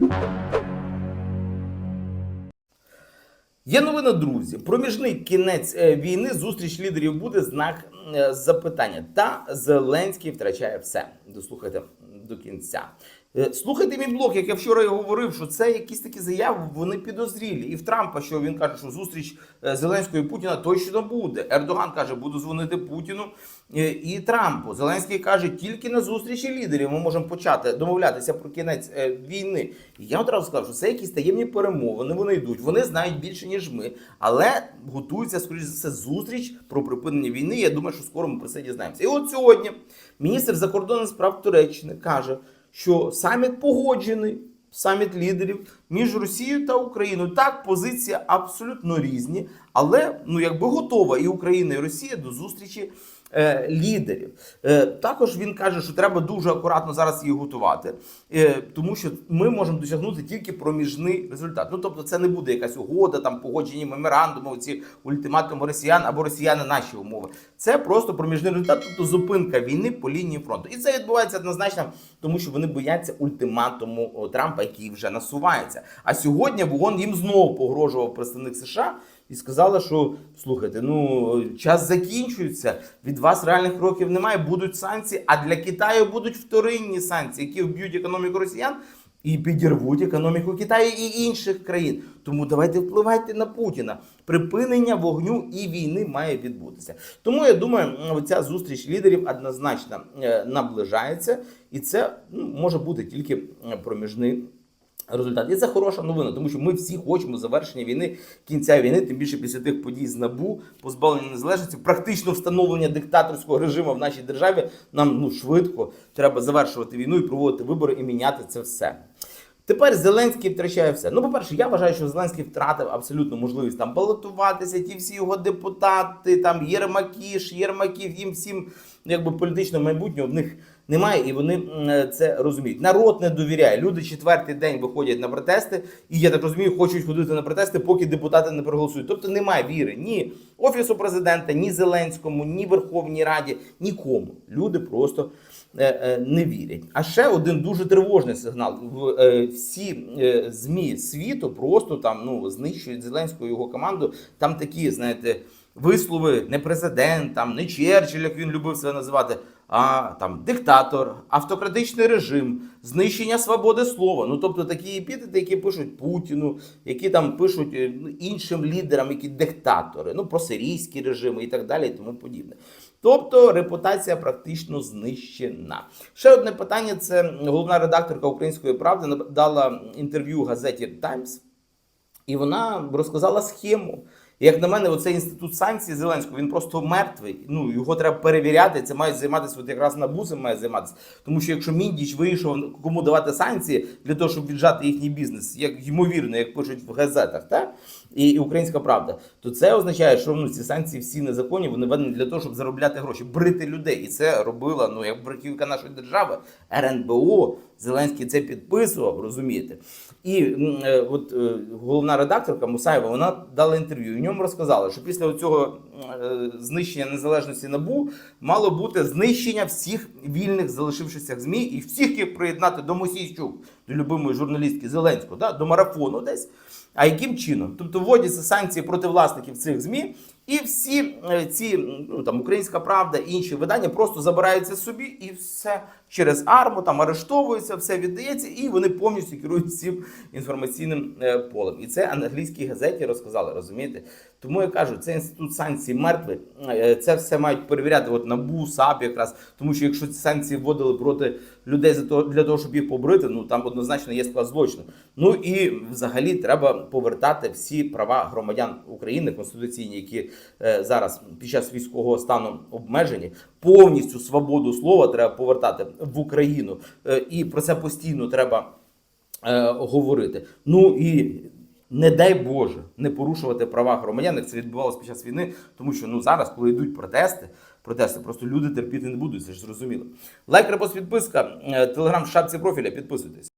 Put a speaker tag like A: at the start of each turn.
A: Є новина, друзі. Проміжний кінець е, війни, зустріч лідерів буде знак е, запитання. Та Зеленський втрачає все. Дослухайте до кінця. Е, Слухайте мій блог, як я вчора говорив, що це якісь такі заяви, вони підозрілі. І в Трампа, що він каже, що зустріч е, Зеленського і Путіна точно буде. Ердоган каже, буду дзвонити Путіну е, і Трампу. Зеленський каже, тільки на зустрічі лідерів ми можемо почати домовлятися про кінець війни. І я одразу сказав, що це якісь таємні перемовини. Вони йдуть, вони знають більше ніж ми, але готується скоріш за все зустріч про припинення війни. Я думаю, що скоро ми про це дізнаємося. І от сьогодні міністр закордонних справ Туреччини каже, що саміт погоджений. Саміт лідерів між Росією та Україною. Так, позиції абсолютно різні, але ну якби готова і Україна, і Росія до зустрічі е, лідерів. Е, також він каже, що треба дуже акуратно зараз її готувати, е, тому що ми можемо досягнути тільки проміжний результат. Ну тобто, це не буде якась угода, там погоджені меморандуми, ці ультиматуми росіян або росіяни наші умови. Це просто проміжний результат, тобто зупинка війни по лінії фронту. І це відбувається однозначно, тому що вони бояться ультиматуму Трампа, який вже насувається. А сьогодні в ООН їм знову погрожував представник США. І сказала, що слухайте, ну час закінчується. Від вас реальних кроків немає. Будуть санкції, а для Китаю будуть вторинні санкції, які вб'ють економіку росіян і підірвуть економіку Китаю і інших країн. Тому давайте впливайте на Путіна. Припинення вогню і війни має відбутися. Тому я думаю, ця зустріч лідерів однозначно е, наближається, і це ну, може бути тільки е, проміжний. Результат і це хороша новина, тому що ми всі хочемо завершення війни, кінця війни, тим більше після тих подій з набу, позбавлення незалежності, практично встановлення диктаторського режиму в нашій державі. Нам ну швидко треба завершувати війну і проводити вибори і міняти це все. Тепер Зеленський втрачає все. Ну, по-перше, я вважаю, що Зеленський втратив абсолютно можливість там балотуватися, ті всі його депутати, там Єрмакіш, Єрмаків, їм всім ну, якби політичного майбутнього в них немає, і вони це розуміють. Народ не довіряє. Люди четвертий день виходять на протести, і я так розумію, хочуть ходити на протести, поки депутати не проголосують. Тобто немає віри ні офісу президента, ні Зеленському, ні Верховній Раді, нікому. Люди просто е, е, не вірять. А ще один дуже тривожний сигнал. Е, всі е, змі світу просто там ну знищують Зеленського і його команду. Там такі, знаєте, вислови не президент, там не Черчилль, як він любив себе називати. А там диктатор, автократичний режим, знищення свободи слова. Ну тобто такі епітети, які пишуть Путіну, які там пишуть е, ну, іншим лідерам, які диктатори, ну про сирійські режими і так далі, і тому подібне. Тобто репутація практично знищена. Ще одне питання: це головна редакторка Української правди дала інтерв'ю газеті Таймс, і вона розказала схему. Як на мене, оцей інститут санкцій Зеленського він просто мертвий. Ну його треба перевіряти. Це мають займатися от якраз НАБУ цим має займатися. Тому що якщо Міндіч вийшов кому давати санкції для того, щоб віджати їхній бізнес, як ймовірно, як пишуть в газетах, так і, і Українська Правда, то це означає, що ну ці санкції всі незаконні, вони введені для того, щоб заробляти гроші, брити людей. І це робила ну як браківка нашої держави, РНБО. Зеленський це підписував, розумієте? І е, от е, головна редакторка Мусаєва вона дала інтерв'ю. Ньому розказали, що після цього знищення незалежності набу мало бути знищення всіх вільних залишившихся ЗМІ і всіх їх приєднати до Мосійчук, до любимої журналістки Зеленського, да, до марафону десь. А яким чином? Тобто вводяться санкції проти власників цих ЗМІ, і всі е, ці ну там Українська Правда і інші видання просто забираються собі, і все через арму там арештовується, все віддається, і вони повністю керують цим інформаційним е, полем. І це англійській газеті розказали, розумієте? Тому я кажу, це інститут санкцій мертвий. Е, Це все мають перевіряти от НАБУ, САП якраз. Тому що якщо ці санкції вводили проти людей для того, щоб їх побрити, ну там однозначно є склад злочину. Ну і взагалі треба повертати всі права громадян України конституційні, які е, зараз під час військового стану обмежені. Повністю свободу слова треба повертати в Україну, Е, і про це постійно треба говорити. Ну і не дай Боже не порушувати права громадян, як це відбувалося під час війни, тому що ну зараз, коли йдуть протести, протести, просто люди терпіти не будуть, це ж зрозуміло. Лайк, репост, підписка, е, телеграм в шапці профіля, підписуйтесь.